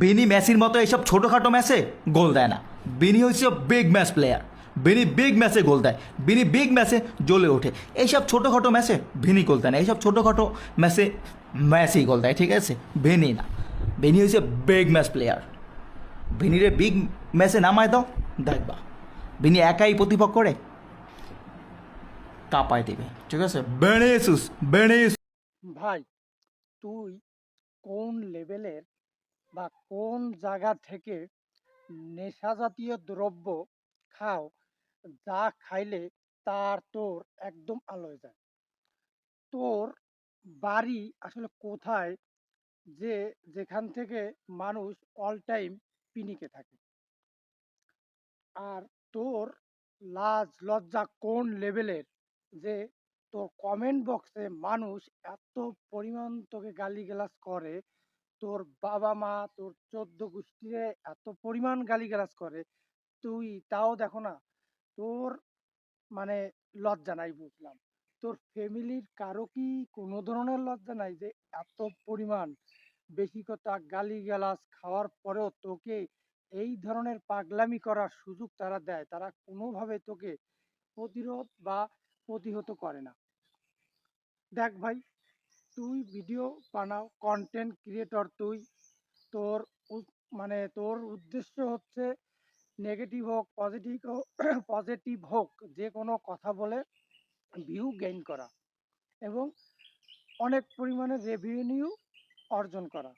বিনি মেসির মতো এইসব ছোটোখাটো ম্যাচে গোল দেয় না। বিনি হচ্ছে big match player Bini big ম্যাচে গোল দেয়। বিনি বিগ ম্যাচে জ্বলে ওঠে। এইসব ছোটোখাটো ম্যাচে ভিনি গোল দেয় না। এইসব ছোটোখাটো ম্যাচে ম্যাচই গোল দেয়, ঠিক আছে? ভিনি না। ভিনি হচ্ছে বিগ ম্যাচ প্লেয়ার ভিনিরে বিগ ম্যাচে নামায় দাও, দেখবা। ভিনি একাই প্রতিপক্ষ করে কাঁপায় দেবে, ঠিক আছে? বেনেসুস বেনেস ভাই, তুই কোন লেভেলের বা কোন জায়গা থেকে নেশা জাতীয় দ্রব্য খাও, যা খাইলে তার তোর একদম আলোয় যায়। তোর বাড়ি আসলে কোথায়, যে যেখান থেকে মানুষ অল টাইম পিনিকে থাকে। আর তোর লাজ লজ্জা কোন লেভেলের যে তোর কমেন্ট বক্সে মানুষ এত পরিমাণ তোকে গালিগালাজ করে তোর বাবা মা, তোর চোদ্দ গোষ্ঠীরে এত পরিমাণ গালিগালাজ করে, তুই তাও দেখো না, তোর মানে লজ্জা নাই বুঝলাম। তোর ফ্যামিলির কারও কি কোনো ধরনের লজ্জা নাই যে এত পরিমাণ বেশি কথা গালিগালাজ খাওয়ার পরেও তোকে এই ধরনের পাগলামি করার সুযোগ তারা দেয়, তারা কোনোভাবে তোকে প্রতিরোধ বা প্রতিহত করে না। দেখ ভাই তুই ভিডিও বানাও কন্টেন্ট ক্রিয়েটর তুই। তোর মানে তোর উদ্দেশ্য হচ্ছে নেগেটিভ হোক পজিটিভ হোক পজিটিভ হোক, যে কোনো কথা বলে ভিউ গেইন করা এবং অনেক পরিমাণে রেভিনিউ অর্জন করা।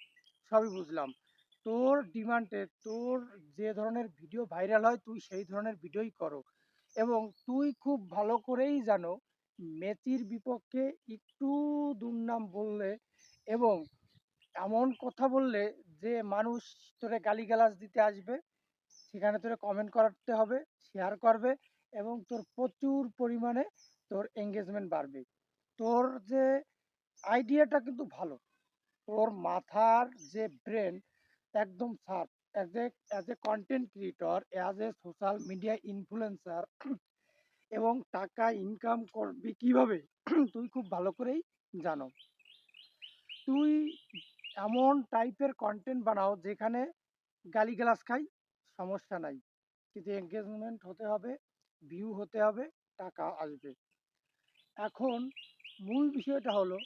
সবই বুঝলাম। তোর ডিমান্ডে তোর যে ধরনের ভিডিও ভাইরাল হয়, তুই সেই ধরনের ভিডিওই করো। এবং তুই খুব ভালো করেই জানো মেসির বিপক্ষে একটু দুর্নাম বললে এবং এমন কথা বললে যে মানুষ তোরে গালিগালাজ দিতে আসবে, সেখানে তোরে কমেন্ট করতে হবে শেয়ার করবে এবং তোর প্রচুর পরিমাণে তোর এঙ্গেজমেন্ট বাড়বে। তোর যে আইডিয়াটা কিন্তু ভালো। তোর মাথার যে ব্রেন একদম sharp as a as a content creator as a social media influencer এবং টাকা ইনকাম করবি কীভাবে? তুই খুব ভালো করেই জানো। তুই এমন টাইপের কন্টেন্ট বানাও যেখানে গালিগালাজ খাই, সমস্যা নাই। কিন্তু এঙ্গেজমেন্ট হতে হবে ভিউ হতে হবে, টাকা আসবে। এখন মূল বিষয়টা হলো,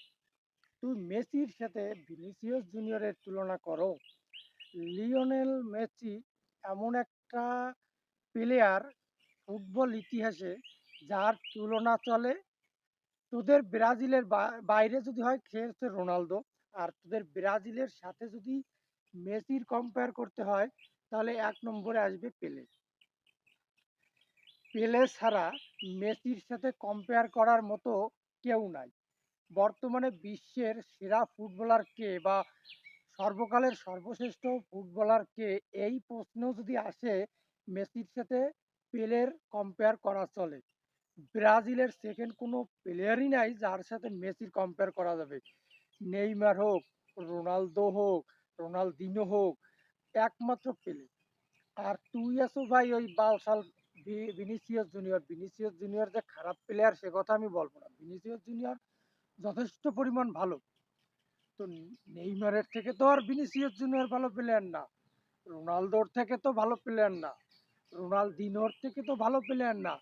তুই মেসির সাথে ভিনিসিয়াস জুনিয়রের তুলনা করো। লিওনেল মেসি এমন একটা প্লেয়ার ফুটবল ইতিহাসে যার তুলনা চলে তোদের ব্রাজিলের বাইরে যদি হয় হচ্ছে রোনালদো। আর তোদের ব্রাজিলের সাথে যদি মেসির কম্পেয়ার করতে হয়, তাহলে এক নম্বরে আসবে পেলে। পেলে ছাড়া মেসির সাথে কম্পেয়ার করার মতো কেউ নাই। বর্তমানে বিশ্বের সেরা ফুটবলার কে বা সর্বকালের সর্বশ্রেষ্ঠ ফুটবলার কে এই প্রশ্ন যদি আসে, মেসির সাথে পেলের কম্পেয়ার করা চলে। ব্রাজিলের সেকেন্ড কোনো প্লেয়ারই নাই যার সাথে মেসির কম্পেয়ার করা যাবে। নেইমার হোক, রোনালদো হোক, রোনালদিনো হোক, একমাত্র পেলে আর তুই আছো ভাই ওই বালসাল ভিনিসিয়াস জুনিয়র ভিনিসিয়াস জুনিয়র যে খারাপ প্লেয়ার সে কথা আমি বলব না। ভিনিসিয়াস জুনিয়র যথেষ্ট পরিমাণ ভালো। তো নেইমারের থেকে তো আর ভিনিসিয়াস জুনিয়র ভালো প্লেয়ার না। রোনালদোর থেকে তো ভালো প্লেয়ার না। রোনালদিনোর থেকে তো ভালো প্লেয়ার না।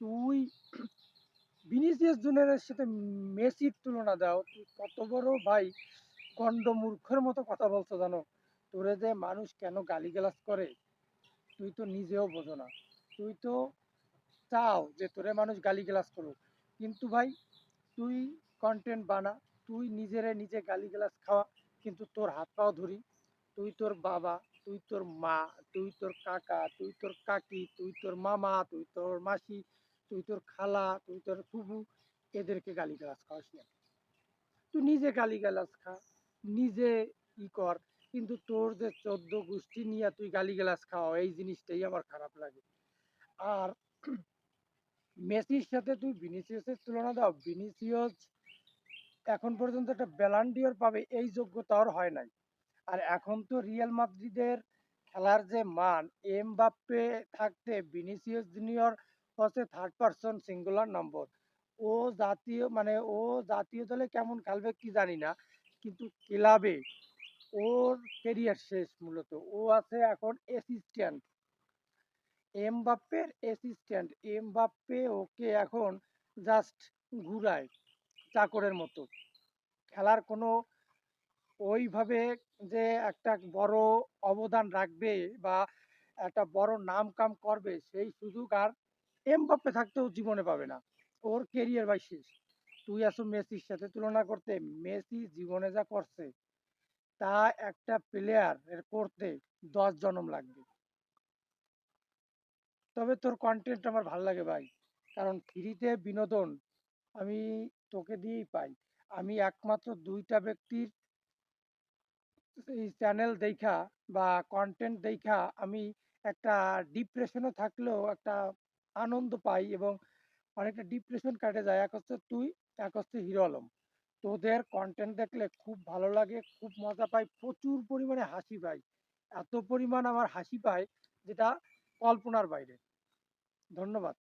তুই ভিনিসিয়াস জুনিয়রের সাথে মেসির তুলনা দাও। তুই কত বড় ভাই? গন্ড মূর্খের মতো কথা বলছো জানো? তোরে যে মানুষ কেন গালিগালাজ করে? তুই তো নিজেও বোঝো না। তুই তো চাও যে তোরে মানুষ গালিগালাজ করুক। কিন্তু ভাই, তুই কন্টেন্ট বানা। তুই নিজেরে নিজে গালিগালাজ খাওয়া। কিন্তু তোর হাত পাও ধরি। তুই তোর বাবা, তুই তোর মা, তুই তোর কাকা, তুই তোর কাকি, তুই তোর মামা, তুই তোর মাসি তুই তোর খালা, তুই তোর ফুফু, এদেরকে গালিগালাজ খাওয়াস না। তুই নিজে গালিগালাজ খা, নিজে ই কর, কিন্তু তোর যে চোদ্দ গোষ্ঠী নিয়ে তুই গালিগালাজ খাওয়া এই জিনিসটাই আমার খারাপ লাগে। আর মেসির সাথে তুই ভিনিসিয়াসের তুলনা দাও। ভিনিসিয়াস এখন পর্যন্ত একটা ব্যালান্ডিয়র পাবে, এই যোগ্যতা ওর হয় নাই। আর এখন তো রিয়াল মাদ্রিদের খেলার যে মান, এমবাপ্পে থাকতে ভিনিসিয়াস জুনিয়র হচ্ছে থার্ড পারসন সিঙ্গুলার নম্বর ও জাতীয় মানে ও জাতীয় দলে কেমন খেলবে কি জানি না, কিন্তু ক্লাবে ওর কেরিয়ার শেষ মূলত। ও আছে এখন অ্যাসিস্ট্যান্ট এমবাপ্পের অ্যাসিস্ট্যান্ট এমবাপ্পে ওকে এখন জাস্ট ঘুরায়, চাকরের মতো। খেলার কোনো ওইভাবে যে একটা বড় অবদান রাখবে বা একটা বড় নাম কাম করবে, সেই সুযোগ আর এমবাপ্পে থাকতেও জীবনে পাবে না। ওর কেরিয়ার ভাই শেষ। তুই আসো মেসির সাথে তুলনা করতে, মেসি জীবনে যা করছে, তা একটা প্লেয়ার করতে দশ জনম লাগবে। তবে তোর কন্টেন্ট আমার ভালো লাগে ভাই। কারণ ফ্রিতে বিনোদন আমি তোকে দিয়েই পাই। আমি একমাত্র দুইটা ব্যক্তির এই চ্যানেল দেখা বা কন্টেন্ট দেখা আমি একটা ডিপ্রেশনে থাকলেও একটা আনন্দ পাই এবং অনেকটা ডিপ্রেশন কাটে যায়। এক হচ্ছে তুই, এক হচ্ছে হিরো আলম। তোদের কন্টেন্ট দেখলে খুব ভালো লাগে, খুব মজা পাই, প্রচুর পরিমাণে হাসি পাই। এত পরিমাণ আমার হাসি পায় যেটা কল্পনার বাইরে। ধন্যবাদ।